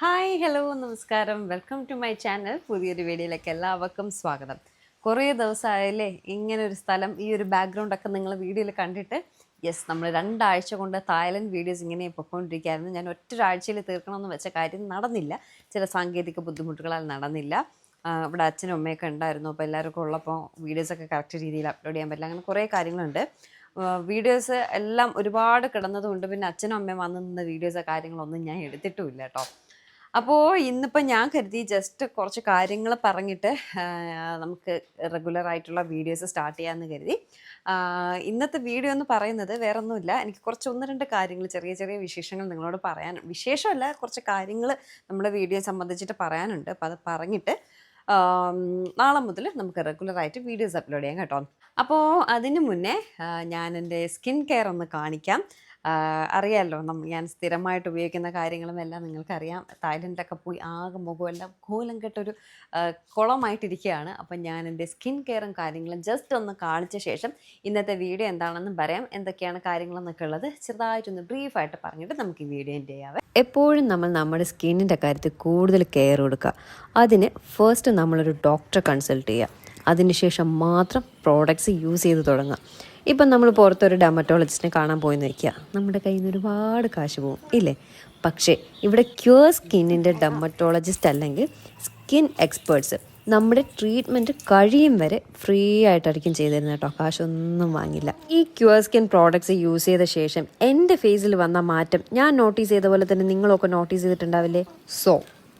Hi hello നമസ്കാരം. Welcome to my channel. പുതിയൊരു വീഡിയോയിലേക്ക് എല്ലാവർക്കും സ്വാഗതം. കുറേ ദിവസമായല്ലേ ഇങ്ങനെ ഒരു സ്ഥലം ഈ ഒരു ബാക്ക്ഗ്രൗണ്ട് ഒക്കെ നിങ്ങൾ വീഡിയോയിൽ കണ്ടിട്ട് യെസ് നമ്മൾ രണ്ടാഴ്ച കൊണ്ട് തായ്ലൻഡ് വീഡിയോസ് ഇങ്ങനെ പൊയ്ക്കൊണ്ടിരിക്കുകയായിരുന്നു ഞാൻ ഒറ്റൊരാഴ്ചയിൽ തീർക്കണമെന്ന് വെച്ച കാര്യം നടന്നില്ല. ചില സാങ്കേതിക ബുദ്ധിമുട്ടുകളാൽ നടന്നില്ല. ഇവിടെ അച്ഛനും അമ്മയൊക്കെ ഉണ്ടായിരുന്നു. അപ്പോൾ എല്ലാവർക്കും ഉള്ളപ്പോൾ വീഡിയോസൊക്കെ കറക്റ്റ് രീതിയിൽ അപ്ലോഡ് ചെയ്യാൻ പറ്റില്ല. അങ്ങനെ കുറേ കാര്യങ്ങളുണ്ട്. വീഡിയോസ് എല്ലാം ഒരുപാട് കിടന്നതുകൊണ്ട് പിന്നെ അച്ഛനും അമ്മയും വന്നു നിന്ന വീഡിയോസ് കാര്യങ്ങളൊന്നും ഞാൻ എടുത്തിട്ടുമില്ല കേട്ടോ. അപ്പോൾ ഇന്നിപ്പോൾ ഞാൻ കരുതി ജസ്റ്റ് കുറച്ച് കാര്യങ്ങൾ പറഞ്ഞിട്ട് നമുക്ക് റെഗുലർ ആയിട്ടുള്ള വീഡിയോസ് സ്റ്റാർട്ട് ചെയ്യാമെന്ന് കരുതി. ഇന്നത്തെ വീഡിയോ എന്ന് പറയുന്നത് വേറെ ഒന്നുമില്ല എനിക്ക് കുറച്ച് ഒന്ന് രണ്ട് കാര്യങ്ങൾ ചെറിയ ചെറിയ വിശേഷങ്ങൾ നിങ്ങളോട് പറയാൻ വിശേഷമല്ല കുറച്ച് കാര്യങ്ങൾ നമ്മുടെ വീഡിയോ സംബന്ധിച്ചിട്ട് പറയാനുണ്ട്. അപ്പോൾ അത് പറഞ്ഞിട്ട് നാളെ മുതൽ നമുക്ക് റെഗുലറായിട്ട് വീഡിയോസ് അപ്ലോഡ് ചെയ്യാം കേട്ടോ. അപ്പോൾ അതിന് മുന്നേ ഞാൻ എന്റെ സ്കിൻ കെയർ ഒന്ന് കാണിക്കാം. അറിയാമല്ലോ നമ്മൾ ഞാൻ സ്ഥിരമായിട്ട് ഉപയോഗിക്കുന്ന കാര്യങ്ങളും എല്ലാം നിങ്ങൾക്കറിയാം. തായ്ലൻഡിലൊക്കെ പോയി ആകെ മുഖമെല്ലാം കോലം കെട്ടൊരു കുളമായിട്ടിരിക്കുകയാണ് അപ്പം ഞാൻ എന്റെ സ്കിൻ കെയറും കാര്യങ്ങളും ജസ്റ്റ് ഒന്ന് കാണിച്ച ശേഷം ഇന്നത്തെ വീഡിയോ എന്താണെന്നും പറയാം. എന്തൊക്കെയാണ് കാര്യങ്ങളെന്നൊക്കെ ഉള്ളത് ചെറുതായിട്ടൊന്ന് ബ്രീഫായിട്ട് പറഞ്ഞിട്ട് നമുക്ക് ഈ വീഡിയോ എന്റെ ചെയ്യാവേ എപ്പോഴും നമ്മൾ നമ്മുടെ സ്കിന്നിന്റെ കാര്യത്തിൽ കൂടുതൽ കെയർ കൊടുക്കുക. അതിന് ഫസ്റ്റ് നമ്മളൊരു ഡോക്ടറെ കൺസൾട്ട് ചെയ്യുക. അതിനുശേഷം മാത്രം പ്രോഡക്റ്റ്സ് യൂസ് ചെയ്ത് തുടങ്ങുക ഇപ്പം നമ്മൾ പുറത്തൊരു ഡെമറ്റോളജിസ്റ്റിനെ കാണാൻ പോയി നിൽക്കുക നമ്മുടെ കയ്യിൽ നിന്ന് ഒരുപാട് കാശ് പോകും ഇല്ലേ? പക്ഷേ ഇവിടെ ക്യൂർ സ്കിന്നിന്റെ ഡെമറ്റോളജിസ്റ്റ് അല്ലെങ്കിൽ സ്കിൻ എക്സ്പേർട്സ് നമ്മുടെ ട്രീറ്റ്മെന്റ് കഴിയും വരെ ഫ്രീ ആയിട്ടായിരിക്കും ചെയ്തിരുന്നത് കേട്ടോ. കാശൊന്നും വാങ്ങില്ല. ഈ ക്യൂർ സ്കിൻ പ്രോഡക്ട്സ് യൂസ് ചെയ്ത ശേഷം എന്റെ ഫേസിൽ വന്ന മാറ്റം ഞാൻ നോട്ടീസ് ചെയ്ത പോലെ തന്നെ നിങ്ങളൊക്കെ നോട്ടീസ് ചെയ്തിട്ടുണ്ടാവില്ലേ? So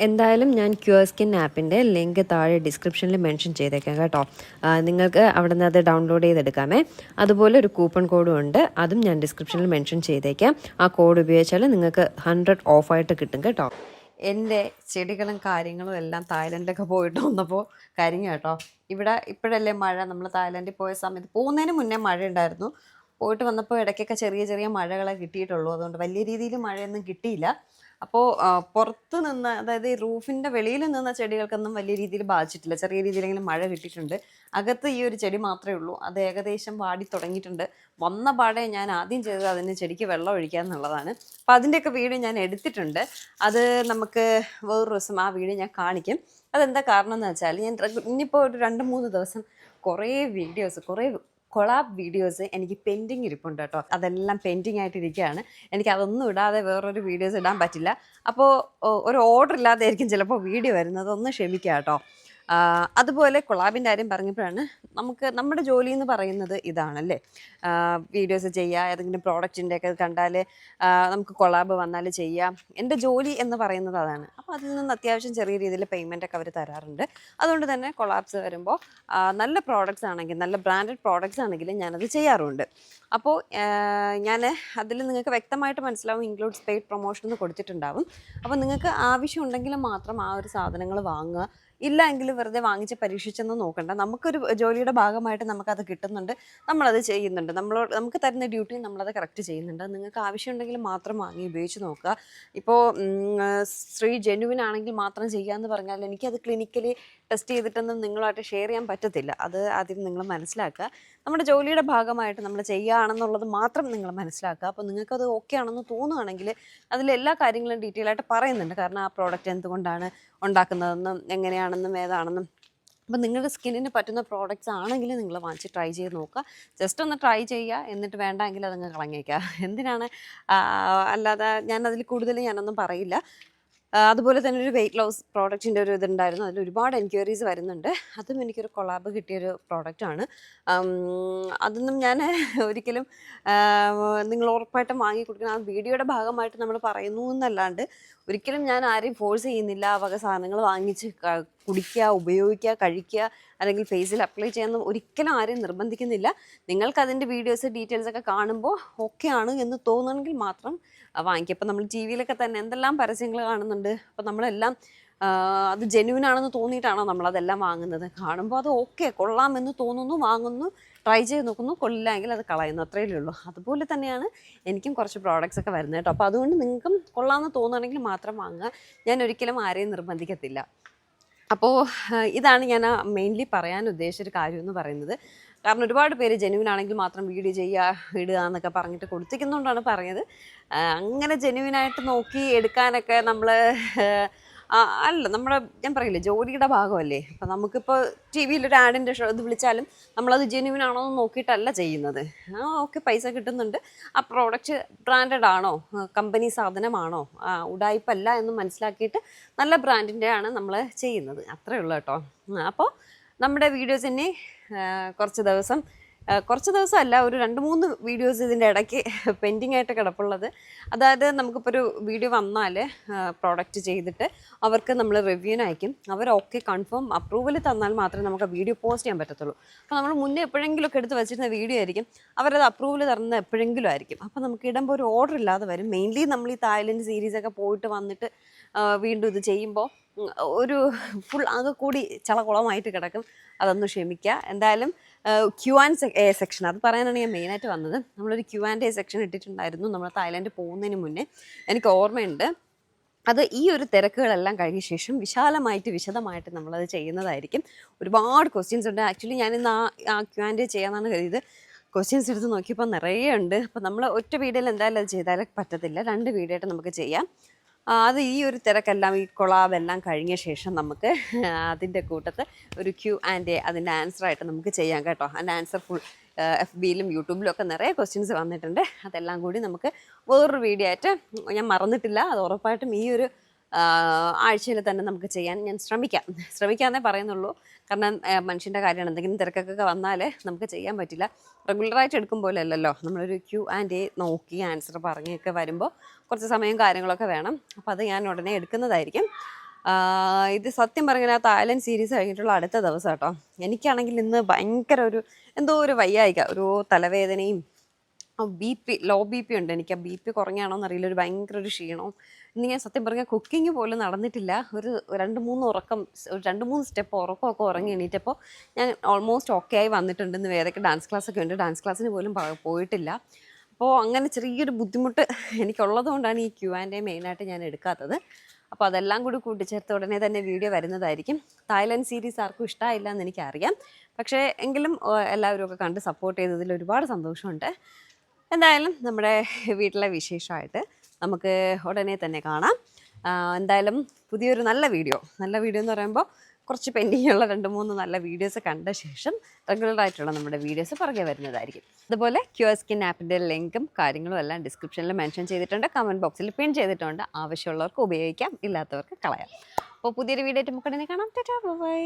എന്തായാലും ഞാൻ ക്യൂർ സ്കിൻ ആപ്പിന്റെ ലിങ്ക് താഴെ ഡിസ്ക്രിപ്ഷനിൽ മെൻഷൻ ചെയ്തേക്കാം കേട്ടോ. നിങ്ങൾക്ക് അവിടെ നിന്ന് അത് ഡൗൺലോഡ് ചെയ്തെടുക്കാമേ. അതുപോലെ ഒരു കൂപ്പൺ കോഡും ഉണ്ട്. അതും ഞാൻ ഡിസ്ക്രിപ്ഷനിൽ മെൻഷൻ ചെയ്തേക്കാം. ആ കോഡ് ഉപയോഗിച്ചാൽ നിങ്ങൾക്ക് ഹൺഡ്രഡ് ഓഫായിട്ട് കിട്ടും കേട്ടോ. എന്റെ ചെടികളും കാര്യങ്ങളും എല്ലാം തായ്ലൻഡിലൊക്കെ പോയിട്ട് വന്നപ്പോൾ കരിഞ്ഞു കേട്ടോ. ഇവിടെ ഇപ്പോഴല്ലേ മഴ? നമ്മൾ തായ്ലൻഡിൽ പോയ സമയത്ത് പോകുന്നതിന് മുന്നേ മഴ ഉണ്ടായിരുന്നു പോയിട്ട് വന്നപ്പോൾ ഇടയ്ക്കൊക്കെ ചെറിയ ചെറിയ മഴകളെ കിട്ടിയിട്ടുള്ളൂ. അതുകൊണ്ട് വലിയ രീതിയിൽ മഴയൊന്നും കിട്ടിയില്ല. അപ്പോൾ പുറത്ത് നിന്ന് അതായത് ഈ റൂഫിന്റെ വെളിയിൽ നിന്ന ചെടികൾക്കൊന്നും വലിയ രീതിയിൽ ബാധിച്ചിട്ടില്ല. ചെറിയ രീതിയിലെങ്കിലും മഴ കിട്ടിയിട്ടുണ്ട്. അകത്ത് ഈ ഒരു ചെടി മാത്രമേ ഉള്ളൂ. അത് ഏകദേശം വാടി തുടങ്ങിയിട്ടുണ്ട്. വന്ന പാടെ ഞാൻ ആദ്യം ചെയ്തത് അതിന് ചെടിക്ക് വെള്ളം ഒഴിക്കുക എന്നുള്ളതാണ്. അപ്പോൾ അതിന്റെയൊക്കെ വീഡിയോ ഞാൻ എടുത്തിട്ടുണ്ട്. അത് നമുക്ക് വേറൊരു ദിവസം ആ വീഡിയോ ഞാൻ കാണിക്കും. അതെന്താ കാരണം എന്ന് വെച്ചാൽ ഞാൻ ഇനിയിപ്പോൾ ഒരു രണ്ട് മൂന്ന് ദിവസം കുറേ വീഡിയോസ് കുറേ കൊളാബ് വീഡിയോസ് എനിക്ക് പെൻഡിങ് ഇരിപ്പുണ്ട് കേട്ടോ. അതെല്ലാം പെൻഡിങ് ആയിട്ടിരിക്കുകയാണ്. എനിക്ക് അതൊന്നും ഇടാതെ വേറൊരു വീഡിയോസ് ഇടാൻ പറ്റില്ല. അപ്പോൾ ഒരു ഓർഡർ ഇല്ലാതെ ആയിരിക്കും ചിലപ്പോൾ വീഡിയോ വരുന്നത്. ഒന്ന് ക്ഷമിക്കുക കേട്ടോ. അതുപോലെ കൊളാബിന്റെ കാര്യം പറഞ്ഞപ്പോഴാണ് നമുക്ക് നമ്മുടെ ജോലി എന്ന് പറയുന്നത് ഇതാണല്ലേ? വീഡിയോസ് ചെയ്യുക ഏതെങ്കിലും പ്രോഡക്റ്റിന്റെ ഒക്കെ കണ്ടാൽ നമുക്ക് കൊളാബ് വന്നാൽ ചെയ്യാം. എന്റെ ജോലി എന്ന് പറയുന്നത് അതാണ്. അപ്പോൾ അതിൽ നിന്ന് അത്യാവശ്യം ചെറിയ രീതിയിൽ പേയ്മെന്റ് ഒക്കെ അവർ തരാറുണ്ട്. അതുകൊണ്ട് തന്നെ കൊളാബ്സ് വരുമ്പോൾ നല്ല പ്രോഡക്റ്റ്സ് ആണെങ്കിൽ നല്ല ബ്രാൻഡഡ് പ്രോഡക്റ്റ്സ് ആണെങ്കിലും ഞാനത് ചെയ്യാറുണ്ട്. അപ്പോൾ ഞാൻ അതിൽ നിങ്ങൾക്ക് വ്യക്തമായിട്ട് മനസ്സിലാവും ഇൻക്ലൂഡ്സ് പെയ്ഡ് പ്രൊമോഷൻ എന്ന് കൊടുത്തിട്ടുണ്ടാവും. അപ്പോൾ നിങ്ങൾക്ക് ആവശ്യമുണ്ടെങ്കിൽ മാത്രം ആ ഒരു സാധനങ്ങൾ വാങ്ങുക. ഇല്ല എങ്കിൽ വെറുതെ വാങ്ങിച്ച് പരീക്ഷിച്ചെന്ന് നോക്കണ്ട. നമുക്കൊരു ജോലിയുടെ ഭാഗമായിട്ട് നമുക്കത് കിട്ടുന്നുണ്ട്. നമ്മളത് ചെയ്യുന്നുണ്ട്. നമ്മൾ നമുക്ക് തരുന്ന ഡ്യൂട്ടി നമ്മളത് കറക്റ്റ് ചെയ്യുന്നുണ്ട്. നിങ്ങൾക്ക് ആവശ്യമുണ്ടെങ്കിൽ മാത്രം വാങ്ങി ഉപയോഗിച്ച് നോക്കുക. ഇപ്പോൾ സ്ത്രീ ജെനുവിൻ ആണെങ്കിൽ മാത്രം ചെയ്യാമെന്ന് പറഞ്ഞാൽ എനിക്കത് ക്ലിനിക്കലി ടെസ്റ്റ് ചെയ്തിട്ടൊന്നും നിങ്ങളുമായിട്ട് ഷെയർ ചെയ്യാൻ പറ്റത്തില്ല. അത് ആദ്യം നിങ്ങൾ മനസ്സിലാക്കുക. നമ്മുടെ ജോലിയുടെ ഭാഗമായിട്ട് നമ്മൾ ചെയ്യുകയാണെന്നുള്ളത് മാത്രം നിങ്ങൾ മനസ്സിലാക്കുക. അപ്പോൾ നിങ്ങൾക്കത് ഓക്കെ ആണെന്ന് തോന്നുകയാണെങ്കിൽ അതിൽ എല്ലാ കാര്യങ്ങളും ഡീറ്റെയിൽ ആയിട്ട് പറയുന്നുണ്ട്. കാരണം ആ പ്രോഡക്റ്റ് എന്തുകൊണ്ടാണ് ഉണ്ടാക്കുന്നതെന്നും എങ്ങനെയാണെന്നും ഏതാണെന്നും. അപ്പോൾ നിങ്ങളുടെ സ്കിന്നിന് പറ്റുന്ന പ്രോഡക്റ്റ്സ് ആണെങ്കിൽ നിങ്ങൾ വാങ്ങിച്ച് ട്രൈ ചെയ്ത് നോക്കുക. ജസ്റ്റ് ഒന്ന് ട്രൈ ചെയ്യുക എന്നിട്ട് വേണ്ടെങ്കിൽ അതങ്ങ് കളഞ്ഞേക്കുക. എന്തിനാണ്? അല്ലാതെ ഞാൻ അതിൽ കൂടുതൽ ഞാനൊന്നും പറയില്ല. അതുപോലെ തന്നെ ഒരു വെയിറ്റ് ലോസ് പ്രോഡക്റ്റിന്റെ ഒരു ഇതുണ്ടായിരുന്നു. അതിൽ ഒരുപാട് എൻക്വയറീസ് വരുന്നുണ്ട്. അതും എനിക്കൊരു കൊളാബ് കിട്ടിയൊരു പ്രോഡക്റ്റാണ് അതൊന്നും ഞാൻ ഒരിക്കലും നിങ്ങൾ ഉറപ്പായിട്ടും വാങ്ങി കൊടുക്കണം ആ വീഡിയോയുടെ ഭാഗമായിട്ട് നമ്മൾ പറയുന്നു എന്നല്ലാണ്ട് ഒരിക്കലും ഞാൻ ആരെയും ഫോഴ്സ് ചെയ്യുന്നില്ല. വക സാധനങ്ങൾ വാങ്ങിച്ച് കുടിക്കുക ഉപയോഗിക്കുക കഴിക്കുക അല്ലെങ്കിൽ ഫേസിൽ അപ്ലൈ ചെയ്യാൻ ഒരിക്കലും ആരെയും നിർബന്ധിക്കുന്നില്ല. നിങ്ങൾക്ക് അതിന്റെ വീഡിയോസ് ഡീറ്റെയിൽസ് ഒക്കെ കാണുമ്പോൾ ഓക്കെ ആണ് എന്ന് തോന്നണമെങ്കിൽ മാത്രം വാങ്ങിക്കുക അപ്പം നമ്മൾ ടി വിയിലൊക്കെ തന്നെ എന്തെല്ലാം പരസ്യങ്ങൾ കാണുന്നുണ്ട്. അപ്പം നമ്മളെല്ലാം അത് ജെന്യൂൻ ആണെന്ന് തോന്നിയിട്ടാണോ നമ്മളതെല്ലാം വാങ്ങുന്നത്? കാണുമ്പോൾ അത് ഓക്കെ കൊള്ളാമെന്ന് തോന്നുന്നു വാങ്ങുന്നു ട്രൈ ചെയ്ത് നോക്കുന്നു കൊള്ളില്ലെങ്കിൽ അത് കളയുന്നു. അത്രയേ ഉള്ളൂ. അതുപോലെ തന്നെയാണ് എനിക്കും കുറച്ച് പ്രോഡക്റ്റ്സ് ഒക്കെ വരുന്നത് കേട്ടോ. അപ്പോൾ അതുകൊണ്ട് നിങ്ങൾക്കും കൊള്ളാമെന്ന് തോന്നുകയാണെങ്കിൽ മാത്രം വാങ്ങുക. ഞാൻ ഒരിക്കലും ആരെയും നിർബന്ധിക്കത്തില്ല. അപ്പോൾ ഇതാണ് ഞാൻ മെയിൻലി പറയാൻ ഉദ്ദേശിച്ചൊരു കാര്യം എന്ന് പറയുന്നത്. കാരണം ഒരുപാട് പേര് ജെനുവിൻ ആണെങ്കിൽ മാത്രം വീഡിയോ ചെയ്യുക ഇടുക എന്നൊക്കെ പറഞ്ഞിട്ട് കൊടുത്തിരിക്കുന്നതുകൊണ്ടാണ് പറഞ്ഞത് അങ്ങനെ ജെനുവിനായിട്ട് നോക്കി എടുക്കാനൊക്കെ നമ്മൾ അല്ല നമ്മുടെ ഞാൻ പറയില്ലേ ജോലിയുടെ ഭാഗമല്ലേ? അപ്പം നമുക്കിപ്പോൾ ടി വിയിൽ ഒരു ആഡിന്റെ ഷോ ഇത് വിളിച്ചാലും നമ്മളത് ജെനുവിൻ ആണോ എന്ന് നോക്കിയിട്ടല്ല ചെയ്യുന്നത്. ആ ഓക്കെ പൈസ കിട്ടുന്നുണ്ട്. ആ പ്രോഡക്റ്റ് ബ്രാൻഡഡ് ആണോ? കമ്പനി സാധനമാണോ? ആ, ഉഡായിപ്പല്ല എന്ന് മനസ്സിലാക്കിയിട്ട് നല്ല ബ്രാൻഡിന്റെ ആണ് നമ്മൾ ചെയ്യുന്നത്. അത്രയേ ഉള്ളൂ കേട്ടോ. അപ്പോൾ നമ്മുടെ വീഡിയോസിനെ കുറച്ച് ദിവസം. കുറച്ച് ദിവസമല്ല ഒരു രണ്ട് മൂന്ന് വീഡിയോസ് ഇതിന്റെ ഇടയ്ക്ക് പെൻഡിങ് ആയിട്ട് കിടപ്പുള്ളത്. അതായത് നമുക്കിപ്പോൾ ഒരു വീഡിയോ വന്നാൽ പ്രോഡക്റ്റ് ചെയ്തിട്ട് അവർക്ക് നമ്മൾ റിവ്യൂവിന് അയക്കും അവർ കൺഫേം അപ്രൂവൽ തന്നാൽ മാത്രമേ നമുക്ക് വീഡിയോ പോസ്റ്റ് ചെയ്യാൻ പറ്റത്തുള്ളൂ. അപ്പോൾ നമ്മൾ മുന്നേ എപ്പോഴെങ്കിലും ഒക്കെ എടുത്ത് വെച്ചിരുന്ന വീഡിയോ ആയിരിക്കും. അവരത് അപ്രൂവൽ തരുന്നത് എപ്പോഴെങ്കിലും ആയിരിക്കും. അപ്പോൾ നമുക്ക് ഇടുമ്പോൾ ഒരു ഓർഡർ ഇല്ലാതെ വരും. മെയിൻലി നമ്മൾ ഈ തായ്ലൻഡ് സീരീസൊക്കെ പോയിട്ട് വന്നിട്ട് വീണ്ടും ഇത് ചെയ്യുമ്പോൾ ഒരു ഫുൾ അത് കൂടി ചളകുളമായിട്ട് കിടക്കും. അതൊന്ന് ക്ഷമിക്കുക എന്തായാലും ക്യു ആൻഡ് എ സെക്ഷൻ അത് പറയാനാണ് ഞാൻ മെയിനായിട്ട് വന്നത്. നമ്മളൊരു ക്യു ആൻഡ് എ സെക്ഷൻ ഇട്ടിട്ടുണ്ടായിരുന്നു നമ്മൾ തായ്ലാൻഡ് പോകുന്നതിന് മുന്നേ. എനിക്ക് ഓർമ്മയുണ്ട്. അത് ഈ ഒരു തിരക്കുകളെല്ലാം കഴിഞ്ഞ ശേഷം വിശാലമായിട്ട് വിശദമായിട്ട് നമ്മളത് ചെയ്യുന്നതായിരിക്കും. ഒരുപാട് ക്വസ്റ്റ്യൻസ് ഉണ്ട്. ആക്ച്വലി ഞാൻ ആ ആ ക്യു ആൻഡ് എ ചെയ്യാമെന്നാണ് കരുതിയത്. ക്വസ്റ്റ്യൻസ് എടുത്ത് നോക്കിയപ്പോൾ നിറയെ ഉണ്ട്. അപ്പോൾ നമ്മൾ ഒറ്റ വീഡിയോയിൽ എന്തായാലും അത് ചെയ്താലും പറ്റത്തില്ല. രണ്ട് വീഡിയോ ആയിട്ട് നമുക്ക് ചെയ്യാം. അത് ഈ ഒരു തിരക്കെല്ലാം ഈ കൊളാബെല്ലാം കഴിഞ്ഞ ശേഷം നമുക്ക് അതിന്റെ കൂട്ടത്ത് ഒരു ക്യൂ ആൻഡ് എ അതിന്റെ ആൻസറായിട്ട് നമുക്ക് ചെയ്യാം കേട്ടോ. അതിന്റെ ആൻസർ ഫുൾ എഫ് ബിയിലും യൂട്യൂബിലും ഒക്കെ നിറയെ ക്വസ്റ്റ്യൻസ് വന്നിട്ടുണ്ട്. അതെല്ലാം കൂടി നമുക്ക് വേറൊരു വീഡിയോ ആയിട്ട് ഞാൻ മറന്നിട്ടില്ല. അത് ഉറപ്പായിട്ടും ഈ ഒരു ആഴ്ചയിൽ തന്നെ നമുക്ക് ചെയ്യാൻ ഞാൻ ശ്രമിക്കാം. ശ്രമിക്കാമെന്നേ പറയുന്നുള്ളൂ. കാരണം മനുഷ്യന്റെ കാര്യമാണ്. എന്തെങ്കിലും തിരക്കൊക്കെ വന്നാൽ നമുക്ക് ചെയ്യാൻ പറ്റില്ല. റെഗുലറായിട്ട് എടുക്കും പോലെ അല്ലല്ലോ നമ്മളൊരു ക്യൂ ആൻഡ് എ നോക്കി ആൻസർ പറഞ്ഞൊക്കെ വരുമ്പോൾ കുറച്ച് സമയം കാര്യങ്ങളൊക്കെ വേണം. അപ്പോൾ അത് ഞാൻ ഉടനെ എടുക്കുന്നതായിരിക്കും. ഇത് സത്യം പറഞ്ഞാൽ തായ്ലൻഡ് സീരീസ് കഴിഞ്ഞിട്ടുള്ള അടുത്ത ദിവസം കേട്ടോ. എനിക്കാണെങ്കിൽ ഇന്ന് ഭയങ്കര ഒരു എന്തോ ഒരു വയ്യായിക. ഒരു തലവേദനയും B P low B P ഉണ്ട്. എനിക്ക് ആ ബി പി കുറഞ്ഞാണോ എന്നറിയില്ല ഒരു ഭയങ്കര ഒരു ക്ഷീണം ഇന്ന് ഞാൻ സത്യം പറഞ്ഞാൽ കുക്കിംഗ് പോലും നടന്നിട്ടില്ല. ഒരു രണ്ട് മൂന്ന് ഉറക്കം ഒരു രണ്ട് മൂന്ന് സ്റ്റെപ്പ് ഉറക്കമൊക്കെ ഉറങ്ങി എണീറ്റപ്പോൾ ഞാൻ ഓൾമോസ്റ്റ് ഓക്കെ ആയി വന്നിട്ടുണ്ട് ഇന്ന് വേറെയൊക്കെ ഡാൻസ് ക്ലാസ് ഒക്കെ ഉണ്ട്. ഡാൻസ് ക്ലാസ്സിന് പോലും പോയിട്ടില്ല. അപ്പോൾ അങ്ങനെ ചെറിയൊരു ബുദ്ധിമുട്ട് എനിക്കുള്ളത് കൊണ്ടാണ് ഈ ക്യൂ ആൻഡ് എ മെയിനായിട്ട് ഞാൻ എടുക്കാത്തത്. അപ്പോൾ അതെല്ലാം കൂടി കൂട്ടിച്ചേർത്ത് ഉടനെ തന്നെ വീഡിയോ വരുന്നതായിരിക്കും. തായ്ലൻഡ് സീരീസ് ആർക്കും ഇഷ്ടമായില്ല എന്ന് എനിക്കറിയാം. പക്ഷേ എങ്കിലും എല്ലാവരും ഒക്കെ കണ്ട് സപ്പോർട്ട് ചെയ്തതിൽ ഒരുപാട് സന്തോഷമുണ്ട്. എന്തായാലും നമ്മുടെ വീട്ടിലെ വിശേഷമായിട്ട് നമുക്ക് ഉടനെ തന്നെ കാണാം. എന്തായാലും പുതിയൊരു നല്ല വീഡിയോ. നല്ല വീഡിയോ എന്ന് പറയുമ്പോൾ കുറച്ച് പെൻഡിങ് ഉള്ള രണ്ട് മൂന്ന് നല്ല വീഡിയോസ് കണ്ട ശേഷം റെഗുലർ ആയിട്ടുള്ള നമ്മുടെ വീഡിയോസ് പുറകെ വരുന്നതായിരിക്കും. അതുപോലെ ക്യു എസ് സ്കിൻ ആപ്പിന്റെ ലിങ്കും കാര്യങ്ങളും എല്ലാം ഡിസ്ക്രിപ്ഷനിൽ മെൻഷൻ ചെയ്തിട്ടുണ്ട്. കമന്റ് ബോക്സിൽ പിൻ ചെയ്തിട്ടുണ്ട്. ആവശ്യമുള്ളവർക്ക് ഉപയോഗിക്കാം ഇല്ലാത്തവർക്ക് കളയാം. അപ്പോൾ പുതിയൊരു വീഡിയോ ആയിട്ട് നമുക്ക് കാണാം. ബൈ